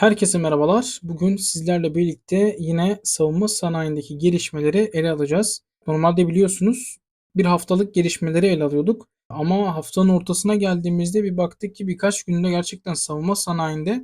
Herkese merhabalar. Bugün sizlerle birlikte yine savunma sanayindeki gelişmeleri ele alacağız. Normalde biliyorsunuz bir haftalık gelişmeleri ele alıyorduk. Ama haftanın ortasına geldiğimizde bir baktık ki birkaç günde gerçekten savunma sanayinde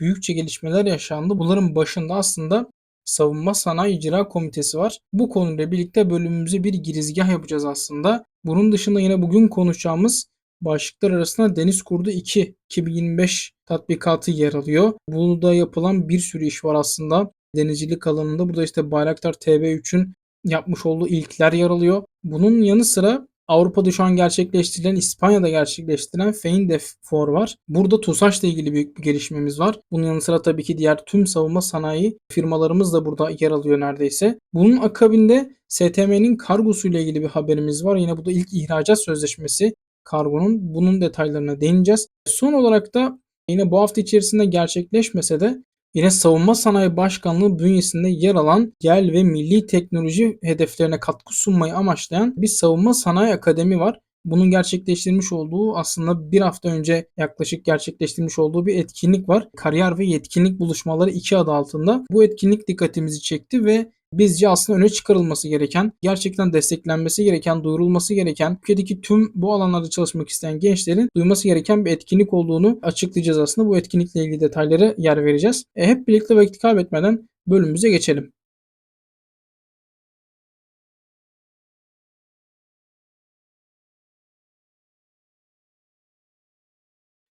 büyükçe gelişmeler yaşandı. Bunların başında aslında Savunma Sanayi İcra Komitesi var. Bu konuyla birlikte bölümümüze bir girizgah yapacağız aslında. Bunun dışında yine bugün konuşacağımız başlıklar arasında Deniz Kurdu 2 2025 tatbikatı yer alıyor. Burada yapılan bir sürü iş var aslında. Denizcilik alanında burada işte Bayraktar TB3'ün yapmış olduğu ilkler yer alıyor. Bunun yanı sıra Avrupa'da şu an gerçekleştirilen, İspanya'da gerçekleştirilen Feindef For var. Burada TUSAŞ'la ilgili büyük bir gelişmemiz var. Bunun yanı sıra tabii ki diğer tüm savunma sanayi firmalarımız da burada yer alıyor neredeyse. Bunun akabinde STM'nin kargosuyla ilgili bir haberimiz var. Yine bu da ilk ihracat sözleşmesi kargonun. Bunun detaylarına değineceğiz. Son olarak da yine bu hafta içerisinde gerçekleşmese de yine Savunma Sanayi Başkanlığı bünyesinde yer alan gel ve milli teknoloji hedeflerine katkı sunmayı amaçlayan bir Savunma Sanayi Akademi var. Bunun gerçekleştirmiş olduğu aslında bir hafta önce yaklaşık gerçekleştirmiş olduğu bir etkinlik var. Kariyer ve yetkinlik buluşmaları iki adı altında. Bu etkinlik dikkatimizi çekti ve bizce aslında öne çıkarılması gereken, gerçekten desteklenmesi gereken, duyurulması gereken, ülkedeki tüm bu alanlarda çalışmak isteyen gençlerin duyması gereken bir etkinlik olduğunu açıklayacağız aslında. Bu etkinlikle ilgili detayları yer vereceğiz. E, hep birlikte vakit kaybetmeden bölümümüze geçelim.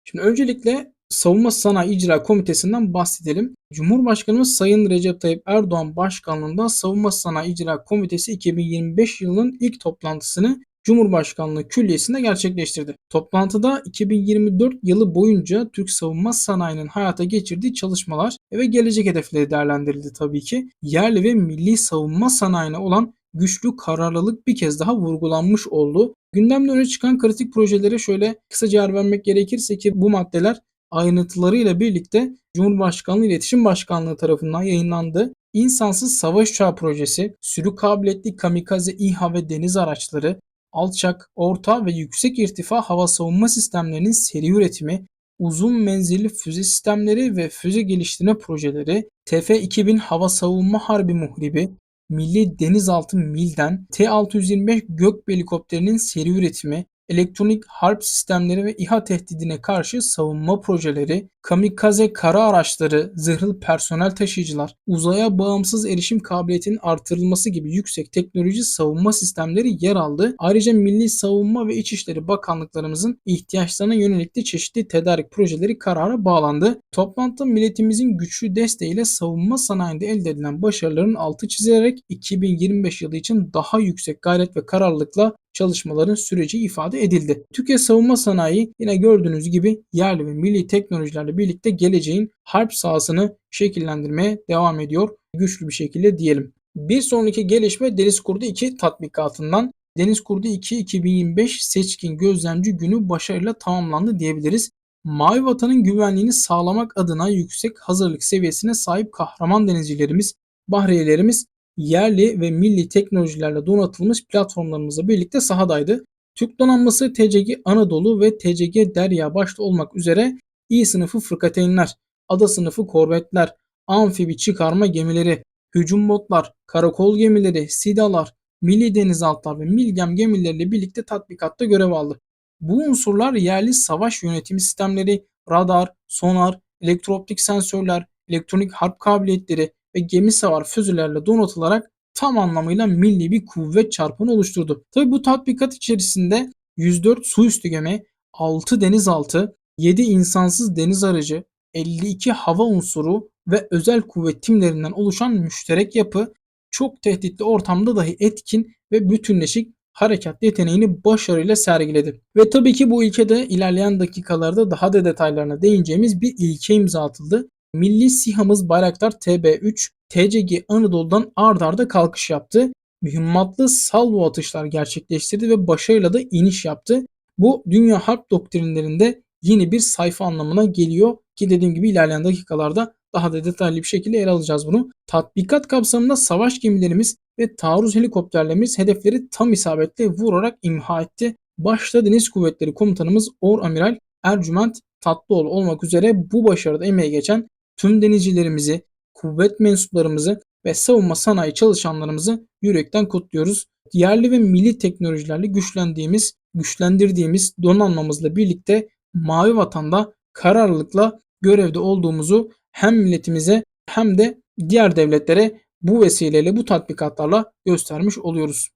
Şimdi öncelikle Savunma Sanayi İcra Komitesi'nden bahsedelim. Cumhurbaşkanımız Sayın Recep Tayyip Erdoğan başkanlığında Savunma Sanayi İcra Komitesi 2025 yılının ilk toplantısını Cumhurbaşkanlığı Külliyesi'nde gerçekleştirdi. Toplantıda 2024 yılı boyunca Türk savunma sanayinin hayata geçirdiği çalışmalar ve gelecek hedefleri değerlendirildi tabii ki. Yerli ve milli savunma sanayine olan güçlü kararlılık bir kez daha vurgulanmış oldu. Gündemde öne çıkan kritik projelere şöyle kısaca yer vermek gerekirse ki bu maddeler ayrıntılarıyla birlikte Cumhurbaşkanlığı İletişim Başkanlığı tarafından yayınlandı. İnsansız Savaş Uçağı Projesi, sürü kabiliyetli kamikaze İHA ve deniz araçları, alçak, orta ve yüksek irtifa hava savunma sistemlerinin seri üretimi, uzun menzilli füze sistemleri ve füze geliştirme projeleri, TF-2000 hava savunma harbi muhribi, Milli Denizaltı MİL'den T-625 gök helikopterinin seri üretimi, elektronik harp sistemleri ve İHA tehdidine karşı savunma projeleri, kamikaze kara araçları, zırhlı personel taşıyıcılar, uzaya bağımsız erişim kabiliyetinin artırılması gibi yüksek teknoloji savunma sistemleri yer aldı. Ayrıca Milli Savunma ve İçişleri Bakanlıklarımızın ihtiyaçlarına yönelik de çeşitli tedarik projeleri karara bağlandı. Toplantıda milletimizin güçlü desteğiyle savunma sanayinde elde edilen başarıların altı çizilerek 2025 yılı için daha yüksek gayret ve kararlılıkla çalışmaların süreci ifade edildi. Türkiye savunma sanayi yine gördüğünüz gibi yerli ve milli teknolojilerle birlikte geleceğin harp sahasını şekillendirmeye devam ediyor. Güçlü bir şekilde diyelim. Bir sonraki gelişme Deniz Kurdu 2 tatbikatından Deniz Kurdu 2 2025 seçkin gözlemci günü başarıyla tamamlandı diyebiliriz. Mavi Vatan'ın güvenliğini sağlamak adına yüksek hazırlık seviyesine sahip kahraman denizcilerimiz, bahriyelerimiz yerli ve milli teknolojilerle donatılmış platformlarımızla birlikte sahadaydı. Türk donanması TCG Anadolu ve TCG Derya başta olmak üzere İ sınıfı fırkateynler, ada sınıfı korvetler, amfibi çıkarma gemileri, hücum botlar, karakol gemileri, sidalar, milli denizaltılar ve milgem gemileriyle birlikte tatbikatta görev aldı. Bu unsurlar yerli savaş yönetimi sistemleri, radar, sonar, elektrooptik sensörler, elektronik harp kabiliyetleri, ve gemi savar füzelerle donatılarak tam anlamıyla milli bir kuvvet çarpanı oluşturdu. Tabi bu tatbikat içerisinde 104 su üstü gemi, 6 denizaltı, 7 insansız deniz aracı, 52 hava unsuru ve özel kuvvet timlerinden oluşan müşterek yapı çok tehditli ortamda dahi etkin ve bütünleşik harekat yeteneğini başarıyla sergiledi. Ve tabii ki bu ilkede ilerleyen dakikalarda daha da detaylarına değineceğimiz bir ilke imza atıldı. Milli SİHA'mız Bayraktar TB3 TCG Anadolu'dan ard arda kalkış yaptı. Mühimmatlı salvo atışlar gerçekleştirdi ve başarıyla da iniş yaptı. Bu dünya harp doktrinlerinde yeni bir sayfa anlamına geliyor ki dediğim gibi ilerleyen dakikalarda daha da detaylı bir şekilde ele alacağız bunu. Tatbikat kapsamında savaş gemilerimiz ve taarruz helikopterlerimiz hedefleri tam isabetle vurarak imha etti. Başta Deniz Kuvvetleri Komutanımız Or Amiral Ercüment Tatlıoğlu olmak üzere bu başarıda emeği geçen tüm denizcilerimizi, kuvvet mensuplarımızı ve savunma sanayi çalışanlarımızı yürekten kutluyoruz. Yerli ve milli teknolojilerle güçlendiğimiz, güçlendirdiğimiz donanmamızla birlikte Mavi Vatan'da kararlılıkla görevde olduğumuzu hem milletimize hem de diğer devletlere bu vesileyle bu tatbikatlarla göstermiş oluyoruz.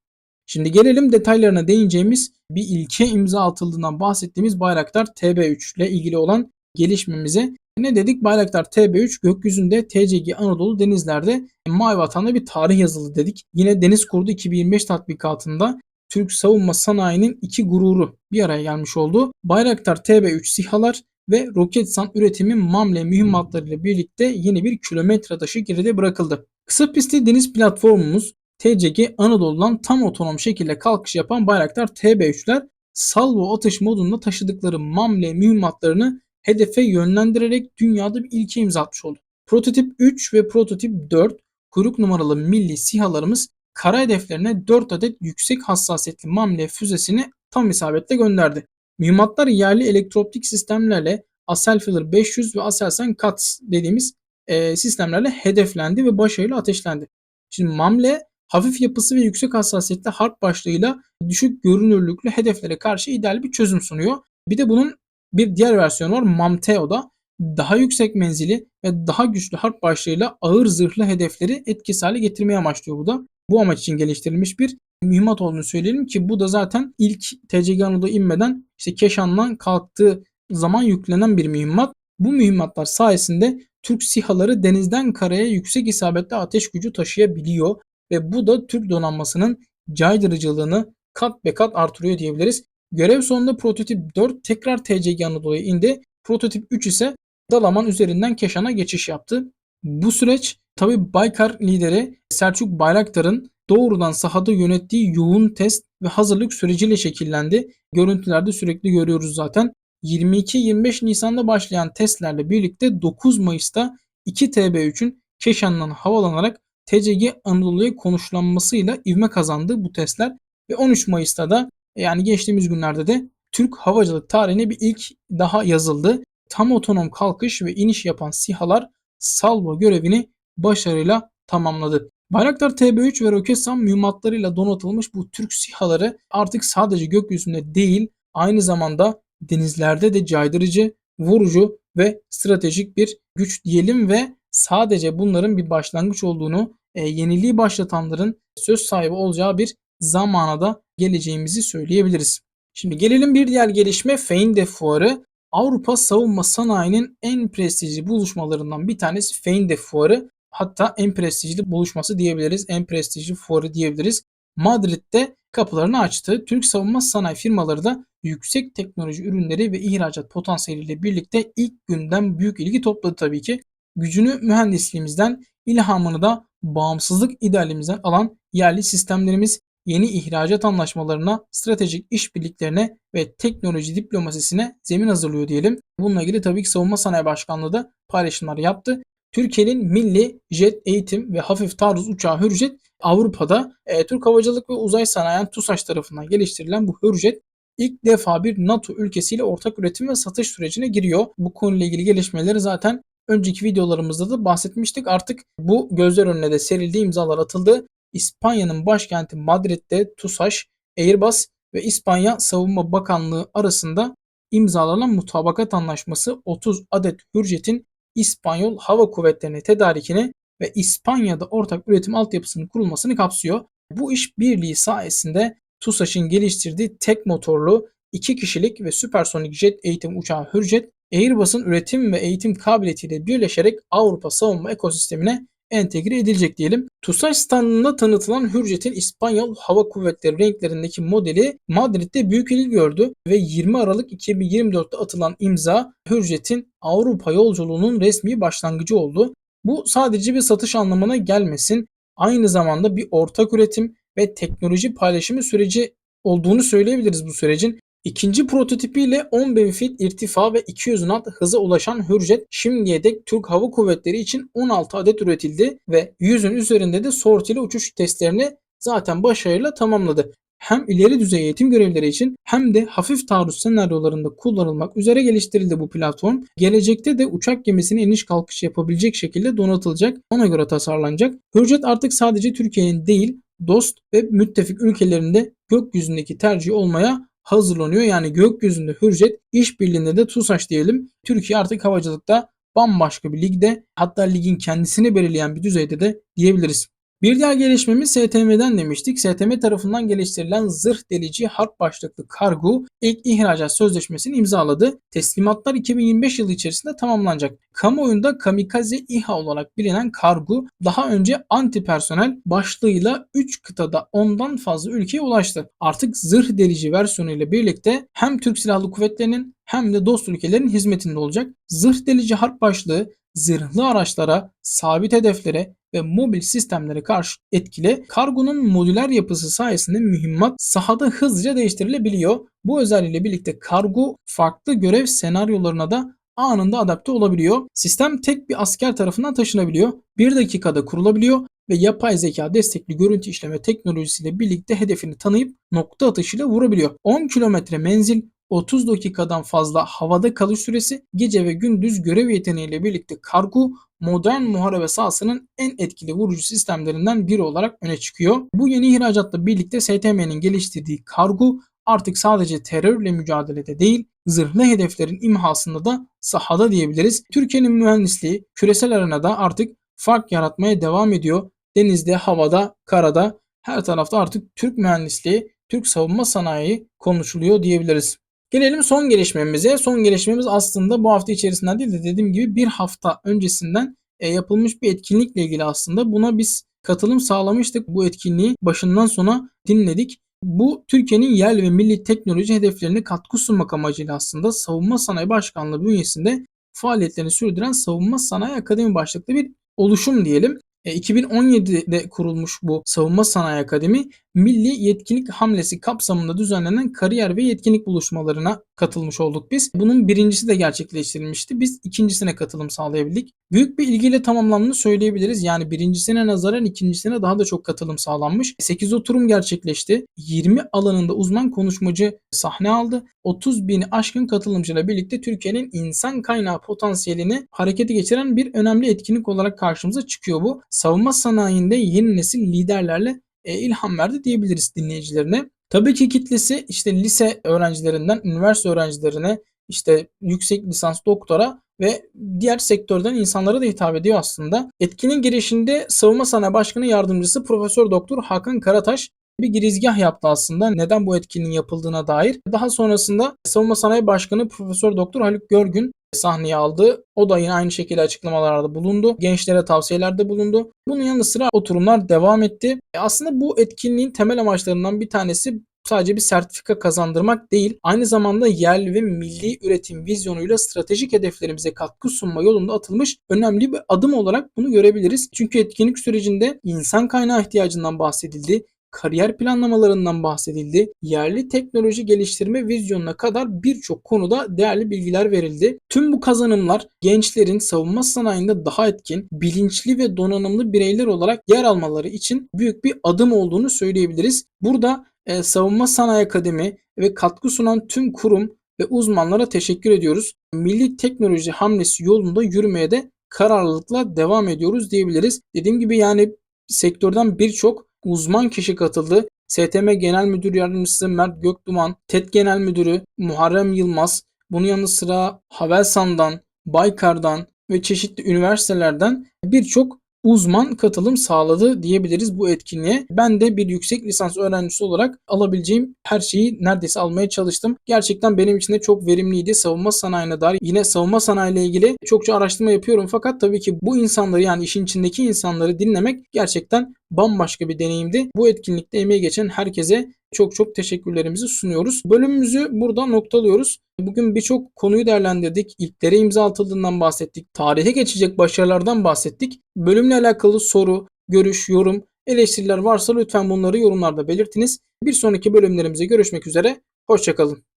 Şimdi gelelim detaylarına değineceğimiz bir ilke imza atıldığından bahsettiğimiz Bayraktar TB3 ile ilgili olan gelişmemize. Ne dedik? Bayraktar TB3 gökyüzünde TCG Anadolu denizlerde Mavi Vatan'da bir tarih yazılı dedik. Yine Deniz Kurdu 2025 tatbikatında Türk savunma sanayinin iki gururu bir araya gelmiş oldu. Bayraktar TB3 SİHA'lar ve Roketsan üretimi Mamle mühimmatlarıyla birlikte yeni bir kilometre taşı geride bırakıldı. Kısa pistli deniz platformumuz TCG Anadolu'dan tam otonom şekilde kalkış yapan Bayraktar TB3'ler salvo atış modunda taşıdıkları Mamle mühimmatlarını hedefe yönlendirerek dünyada bir ilke imza atmış oldu. Prototip 3 ve prototip 4 kuyruk numaralı milli SİHA'larımız kara hedeflerine 4 adet yüksek hassasiyetli Mamle füzesini tam isabetle gönderdi. Mühimmatlar yerli elektrooptik sistemlerle Aselfiller 500 ve Aselsan CATS dediğimiz e, sistemlerle hedeflendi ve başarıyla ateşlendi. Şimdi Mamle hafif yapısı ve yüksek hassasiyetli harp başlığıyla düşük görünürlüklü hedeflere karşı ideal bir çözüm sunuyor. Bir de bunun bir diğer versiyonu var Mamteo'da. Daha yüksek menzili ve daha güçlü harp başlığıyla ağır zırhlı hedefleri etkisiz hale getirmeye amaçlıyor bu da. Bu amaç için geliştirilmiş bir mühimmat olduğunu söyleyelim ki bu da zaten ilk TCG Anadolu inmeden işte Keşan'dan kalktığı zaman yüklenen bir mühimmat. Bu mühimmatlar sayesinde Türk SİHA'ları denizden karaya yüksek isabetli ateş gücü taşıyabiliyor ve bu da Türk donanmasının caydırıcılığını kat be kat artırıyor diyebiliriz. Görev sonunda prototip 4 tekrar TCG Anadolu'ya indi. Prototip 3 ise Dalaman üzerinden Keşan'a geçiş yaptı. Bu süreç tabi Baykar lideri Selçuk Bayraktar'ın doğrudan sahada yönettiği yoğun test ve hazırlık süreciyle şekillendi. Görüntülerde sürekli görüyoruz zaten. 22-25 Nisan'da başlayan testlerle birlikte 9 Mayıs'ta 2 TB3'ün Keşan'dan havalanarak TCG Anadolu'ya konuşlanmasıyla ivme kazandı bu testler ve 13 Mayıs'ta da yani geçtiğimiz günlerde de Türk havacılık tarihine bir ilk daha yazıldı. Tam otonom kalkış ve iniş yapan SİHA'lar salvo görevini başarıyla tamamladı. Bayraktar TB3 ve Roketsan mühimmatlarıyla donatılmış bu Türk SİHA'ları artık sadece gökyüzünde değil aynı zamanda denizlerde de caydırıcı, vurucu ve stratejik bir güç diyelim ve sadece bunların bir başlangıç olduğunu, e, yeniliği başlatanların söz sahibi olacağı bir zamana da geleceğimizi söyleyebiliriz. Şimdi gelelim bir diğer gelişme Feinde Fuarı. Avrupa savunma sanayinin en prestijli buluşmalarından bir tanesi Feinde Fuarı. Hatta en prestijli buluşması diyebiliriz. En prestijli fuarı diyebiliriz. Madrid'de kapılarını açtı. Türk savunma sanayi firmaları da yüksek teknoloji ürünleri ve ihracat potansiyeliyle birlikte ilk günden büyük ilgi topladı tabii ki. Gücünü mühendisliğimizden, ilhamını da bağımsızlık idealimizden alan yerli sistemlerimiz yeni ihracat anlaşmalarına, stratejik işbirliklerine ve teknoloji diplomasisine zemin hazırlıyor diyelim. Bununla ilgili tabii ki Savunma Sanayi Başkanlığı da paylaşımlar yaptı. Türkiye'nin milli jet eğitim ve hafif taarruz uçağı Hürjet Avrupa'da e, Türk Havacılık ve Uzay Sanayi TUSAŞ tarafından geliştirilen bu Hürjet ilk defa bir NATO ülkesiyle ortak üretim ve satış sürecine giriyor. Bu konuyla ilgili gelişmeleri zaten önceki videolarımızda da bahsetmiştik. Artık bu gözler önüne de serildi, imzalar atıldı. İspanya'nın başkenti Madrid'de TUSAŞ, Airbus ve İspanya Savunma Bakanlığı arasında imzalanan mutabakat anlaşması 30 adet Hürjet'in İspanyol Hava Kuvvetleri'ne tedarikini ve İspanya'da ortak üretim altyapısının kurulmasını kapsıyor. Bu iş birliği sayesinde TUSAŞ'ın geliştirdiği tek motorlu 2 kişilik ve süpersonik jet eğitim uçağı Hürjet, Airbus'un üretim ve eğitim kabiliyetiyle birleşerek Avrupa savunma ekosistemine entegre edilecek diyelim. TUSAŞ standında tanıtılan Hürjet'in İspanyol Hava Kuvvetleri renklerindeki modeli Madrid'de büyük ilgi gördü ve 20 Aralık 2024'te atılan imza Hürjet'in Avrupa yolculuğunun resmi başlangıcı oldu. Bu sadece bir satış anlamına gelmesin. Aynı zamanda bir ortak üretim ve teknoloji paylaşımı süreci olduğunu söyleyebiliriz bu sürecin. İkinci prototipiyle 10.000 fit irtifa ve 200 knot hıza ulaşan Hürjet şimdiye dek Türk Hava Kuvvetleri için 16 adet üretildi ve 100'ün üzerinde de sortili uçuş testlerini zaten başarıyla tamamladı. hem ileri düzey eğitim görevleri için hem de hafif taarruz senaryolarında kullanılmak üzere geliştirildi bu platform. Gelecekte de uçak gemisine iniş kalkış yapabilecek şekilde donatılacak. Ona göre tasarlanacak. Hürjet artık sadece Türkiye'nin değil dost ve müttefik ülkelerinde gökyüzündeki tercih olmaya hazırlanıyor. Yani gökyüzünde Hürjet işbirliğinde de TUSAŞ diyelim. Türkiye artık havacılıkta bambaşka bir ligde hatta ligin kendisini belirleyen bir düzeyde de diyebiliriz. Bir diğer gelişmemiz STM'den demiştik. STM tarafından geliştirilen zırh delici harp başlıklı kargo ilk ihracat sözleşmesini imzaladı. Teslimatlar 2025 yılı içerisinde tamamlanacak. Kamuoyunda kamikaze İHA olarak bilinen kargo daha önce anti personel başlığıyla 3 kıtada ondan fazla ülkeye ulaştı. Artık zırh delici versiyonu ile birlikte hem Türk Silahlı Kuvvetleri'nin hem de dost ülkelerin hizmetinde olacak. Zırh delici harp başlığı zırhlı araçlara, sabit hedeflere ve mobil sistemlere karşı etkili. Kargonun modüler yapısı sayesinde mühimmat sahada hızlıca değiştirilebiliyor. Bu özelliğiyle birlikte kargo farklı görev senaryolarına da anında adapte olabiliyor. Sistem tek bir asker tarafından taşınabiliyor. Bir dakikada kurulabiliyor ve yapay zeka destekli görüntü işleme teknolojisiyle birlikte hedefini tanıyıp nokta atışıyla vurabiliyor. 10 kilometre menzil, 30 dakikadan fazla havada kalış süresi, gece ve gündüz görev yeteneğiyle birlikte kargo modern muharebe sahasının en etkili vurucu sistemlerinden biri olarak öne çıkıyor. Bu yeni ihracatla birlikte STM'nin geliştirdiği kargo artık sadece terörle mücadelede değil, zırhlı hedeflerin imhasında da sahada diyebiliriz. Türkiye'nin mühendisliği küresel arenada artık fark yaratmaya devam ediyor. Denizde, havada, karada her tarafta artık Türk mühendisliği, Türk savunma sanayi konuşuluyor diyebiliriz. Gelelim son gelişmemize. Son gelişmemiz aslında bu hafta içerisinden değil de dediğim gibi bir hafta öncesinden e, yapılmış bir etkinlikle ilgili aslında. Buna biz katılım sağlamıştık. Bu etkinliği başından sona dinledik. Bu Türkiye'nin yerli ve milli teknoloji hedeflerine katkı sunmak amacıyla aslında Savunma Sanayi Başkanlığı bünyesinde faaliyetlerini sürdüren Savunma Sanayi Akademi başlıklı bir oluşum diyelim. 2017'de e, kurulmuş bu Savunma Sanayi Akademi Milli Yetkinlik Hamlesi kapsamında düzenlenen kariyer ve yetkinlik buluşmalarına katılmış olduk biz. Bunun birincisi de gerçekleştirilmişti. Biz ikincisine katılım sağlayabildik. Büyük bir ilgiyle tamamlandığını söyleyebiliriz. Yani birincisine nazaran ikincisine daha da çok katılım sağlanmış. 8 oturum gerçekleşti. 20 alanında uzman konuşmacı sahne aldı. 30 bini aşkın katılımcıyla birlikte Türkiye'nin insan kaynağı potansiyelini harekete geçiren bir önemli etkinlik olarak karşımıza çıkıyor bu. Savunma sanayinde yeni nesil liderlerle e, ilham verdi diyebiliriz dinleyicilerine. Tabii ki kitlesi işte lise öğrencilerinden üniversite öğrencilerine işte yüksek lisans doktora ve diğer sektörden insanlara da hitap ediyor aslında. Etkinin girişinde Savunma Sanayi Başkanı Yardımcısı Profesör Doktor Hakan Karataş bir girizgah yaptı aslında neden bu etkinliğin yapıldığına dair. Daha sonrasında Savunma Sanayi Başkanı Profesör Doktor Haluk Görgün sahneye aldı. O da yine aynı şekilde açıklamalarda bulundu. Gençlere tavsiyelerde bulundu. Bunun yanı sıra oturumlar devam etti. E aslında bu etkinliğin temel amaçlarından bir tanesi sadece bir sertifika kazandırmak değil, aynı zamanda yerli ve milli üretim vizyonuyla stratejik hedeflerimize katkı sunma yolunda atılmış önemli bir adım olarak bunu görebiliriz. Çünkü etkinlik sürecinde insan kaynağı ihtiyacından bahsedildi kariyer planlamalarından bahsedildi. Yerli teknoloji geliştirme vizyonuna kadar birçok konuda değerli bilgiler verildi. Tüm bu kazanımlar gençlerin savunma sanayinde daha etkin, bilinçli ve donanımlı bireyler olarak yer almaları için büyük bir adım olduğunu söyleyebiliriz. Burada e, Savunma Sanayi Akademi ve katkı sunan tüm kurum ve uzmanlara teşekkür ediyoruz. Milli teknoloji hamlesi yolunda yürümeye de kararlılıkla devam ediyoruz diyebiliriz. Dediğim gibi yani sektörden birçok uzman kişi katıldı. STM Genel Müdür Yardımcısı Mert Gökduman, TED Genel Müdürü Muharrem Yılmaz, bunun yanı sıra Havelsan'dan, Baykar'dan ve çeşitli üniversitelerden birçok uzman katılım sağladı diyebiliriz bu etkinliğe. Ben de bir yüksek lisans öğrencisi olarak alabileceğim her şeyi neredeyse almaya çalıştım. Gerçekten benim için de çok verimliydi. Savunma sanayine dair yine savunma sanayi ile ilgili çokça araştırma yapıyorum fakat tabii ki bu insanları yani işin içindeki insanları dinlemek gerçekten bambaşka bir deneyimdi. Bu etkinlikte emeği geçen herkese çok çok teşekkürlerimizi sunuyoruz. Bölümümüzü burada noktalıyoruz. Bugün birçok konuyu değerlendirdik. İlklere imza atıldığından bahsettik. Tarihe geçecek başarılardan bahsettik. Bölümle alakalı soru, görüş, yorum, eleştiriler varsa lütfen bunları yorumlarda belirtiniz. Bir sonraki bölümlerimize görüşmek üzere. Hoşçakalın.